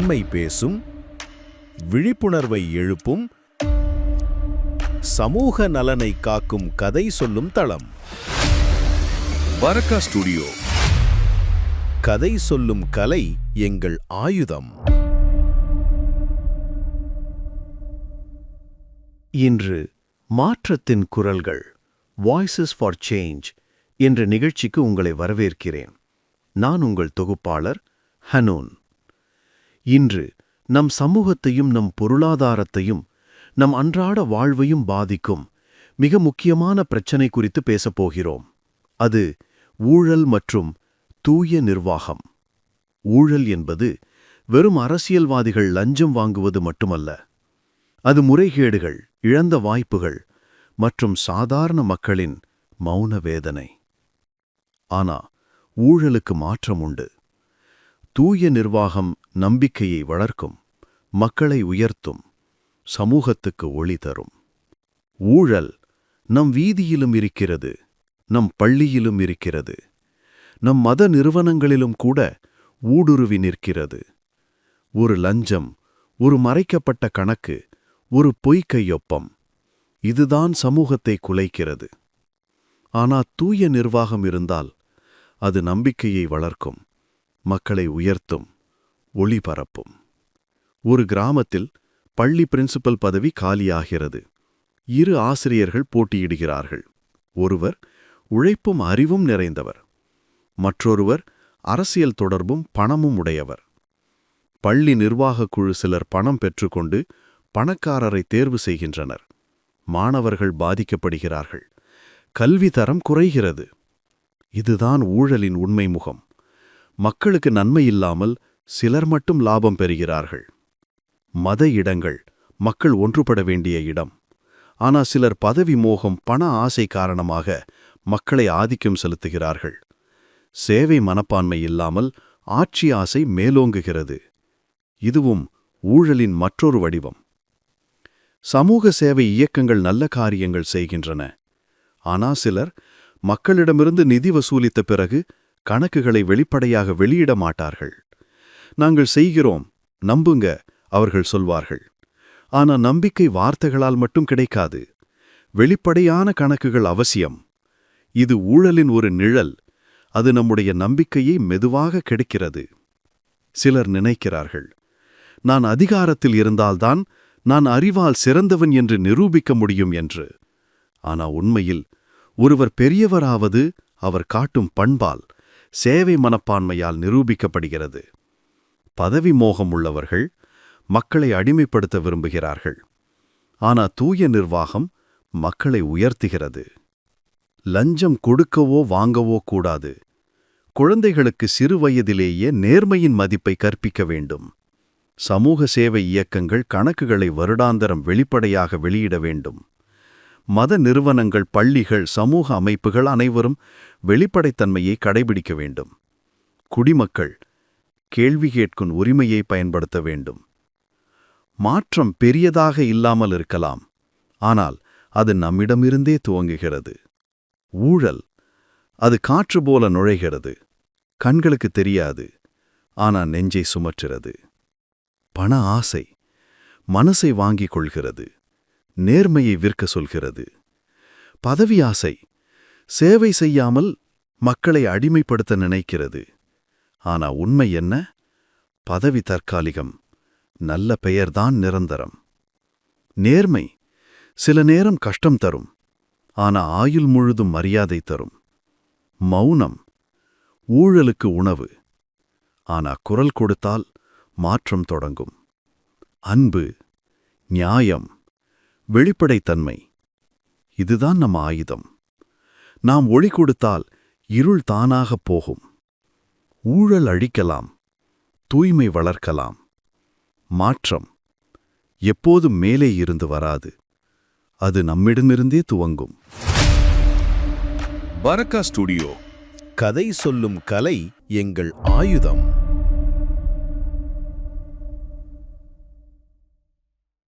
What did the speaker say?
உண்மை பேசும் விழிப்புணர்வை எழுப்பும் சமூக நலனை காக்கும் கதை சொல்லும் தளம். பரக்கா ஸ்டுடியோ. கதை சொல்லும் கலை எங்கள் ஆயுதம். இன்று மாற்றத்தின் குரல்கள் வாய்ஸஸ் ஃபார் சேஞ்ச் என்ற நிகழ்ச்சிக்கு உங்களை வரவேற்கிறேன். நான் உங்கள் தொகுப்பாளர் ஹனூன் இன்று நம் சமூகத்தையும் நம் பொருளாதாரத்தையும் நம் அன்றாட வாழ்வையும் பாதிக்கும் மிக முக்கியமான பிரச்சனை குறித்து பேசப் போகிறோம். அது ஊழல் மற்றும் தூய நிர்வாகம். ஊழல் என்பது வெறும் அரசியல்வாதிகள் லஞ்சம் வாங்குவது மட்டுமல்ல. அது முறைகேடுகள் இழந்த வாய்ப்புகள் மற்றும் சாதாரண மக்களின் மௌன வேதனை. ஆனா ஊழலுக்கு மாற்றம் உண்டு. தூய நிர்வாகம் நம்பிக்கையை வளர்க்கும் மக்களை உயர்த்தும் சமூகத்துக்கு ஒளி தரும். ஊழல் நம் வீதியிலும் இருக்கிறது நம் பள்ளியிலும் இருக்கிறது. நம் மத நிறுவனங்களிலும் கூட ஊடுருவி நிற்கிறது. ஒரு லஞ்சம் ஒரு மறைக்கப்பட்ட கணக்கு ஒரு பொய் கையொப்பம் இதுதான் சமூகத்தை குலைக்கிறது. ஆனால் தூய நிர்வாகம் இருந்தால் அது நம்பிக்கையை வளர்க்கும். மக்களை உயர்த்தும் ஒளிபரப்பும் ஒரு கிராமத்தில் பள்ளி பிரின்சிபல் பதவி காலியாகிறது. இரு ஆசிரியர்கள் போட்டியிடுகிறார்கள். ஒருவர் உழைப்பும் அறிவும் நிறைந்தவர். மற்றொருவர் அரசியல் தொடர்பும் பணமும் உடையவர். பள்ளி நிர்வாகக் குழு சிலர் பணம் பெற்றுக்கொண்டு பணக்காரரை தேர்வு செய்கின்றனர். மாணவர்கள் பாதிக்கப்படுகிறார்கள். கல்வி தரம் குறைகிறது. இதுதான் ஊழலின் உண்மை முகம் மக்களுக்கு நன்மை இல்லாமல் சிலர் மட்டும் லாபம் பெறுகிறார்கள். மத இடங்கள் மக்கள் ஒன்றுபட வேண்டிய இடம். ஆனால் சிலர் பதவி மோகம் பண ஆசை காரணமாக மக்களை ஆதிக்கம் செலுத்துகிறார்கள். சேவை மனப்பான்மை இல்லாமல் ஆட்சி ஆசை மேலோங்குகிறது. இதுவும் ஊழலின் மற்றொரு வடிவம். சமூக சேவை இயக்கங்கள் நல்ல காரியங்கள் செய்கின்றன. ஆனால் சிலர் மக்களிடமிருந்து நிதி வசூலித்த பிறகு கணக்குகளை வெளிப்படையாக வெளியிட மாட்டார்கள். நாங்கள் செய்கிறோம் நம்புங்க அவர்கள் சொல்வார்கள். ஆனா நம்பிக்கை வார்த்தைகளால் மட்டும் கிடைக்காது. வெளிப்படையான கணக்குகள் அவசியம். இது ஊழலின் ஒரு நிழல். அது நம்முடைய நம்பிக்கையை மெதுவாக கிடைக்கிறது. சிலர் நினைக்கிறார்கள் நான் அதிகாரத்தில் இருந்தால்தான் நான் அறிவால் சிறந்தவன் என்று நிரூபிக்க முடியும் என்று. ஆனா உண்மையில் ஒருவர் பெரியவராவது அவர் காட்டும் பண்பால் சேவை மனப்பான்மையால் நிரூபிக்கப்படுகிறது. பதவி மோகம் உள்ளவர்கள் மக்களை அடிமைப்படுத்த விரும்புகிறார்கள். ஆனா தூய நிர்வாகம் மக்களை உயர்த்துகிறது. லஞ்சம் கொடுக்கவோ வாங்கவோ கூடாது. குழந்தைகளுக்கு சிறு வயதிலேயே நேர்மையின் மதிப்பை கற்பிக்க வேண்டும். சமூக சேவை இயக்கங்கள் கணக்குகளை வருடாந்தரம் வெளிப்படையாக வெளியிட வேண்டும். மத நிறுவனங்கள் பள்ளிகள் சமூக அமைப்புகள் அனைவரும் வெளிப்படைத்தன்மையை கடைபிடிக்க வேண்டும். குடிமக்கள் கேள்வி கேட்கும் உரிமையை பயன்படுத்த வேண்டும். மாற்றம் பெரியதாக இல்லாமல் இருக்கலாம். ஆனால் அது நம்மிடமிருந்தே துவங்குகிறது. ஊழல் அது காற்று போல நுழைகிறது. கண்களுக்கு தெரியாது ஆனால் நெஞ்சை சுமற்றுகிறது. பண ஆசை மனசை வாங்கிக் கொள்கிறது. நேர்மையை விற்க சொல்கிறது. பதவி ஆசை சேவை செய்யாமல் மக்களை அடிமைப்படுத்த நினைக்கிறது. ஆனா உண்மை என்ன? பதவி தற்காலிகம் நல்ல பெயர்தான் நிரந்தரம். நேர்மை சில நேரம் கஷ்டம் தரும் ஆனா ஆயுள் முழுதும் மரியாதை தரும். மௌனம் ஊழலுக்கு உணவு ஆனா குரல் கொடுத்தால் மாற்றம் தொடங்கும். அன்பு நியாயம் வெளிப்படைத்தன்மை. இதுதான் நம்ம ஆயுதம். நாம் ஒளி கொடுத்தால் இருள் தானாகப் போகும். ஊழல் அழிக்கலாம். தூய்மை வளர்க்கலாம். மாற்றம் எப்போதும் மேலே இருந்து வராது. அது நம்மிடமிருந்தே துவங்கும். பரக்கா ஸ்டுடியோ. கதை சொல்லும் கலை எங்கள் ஆயுதம்.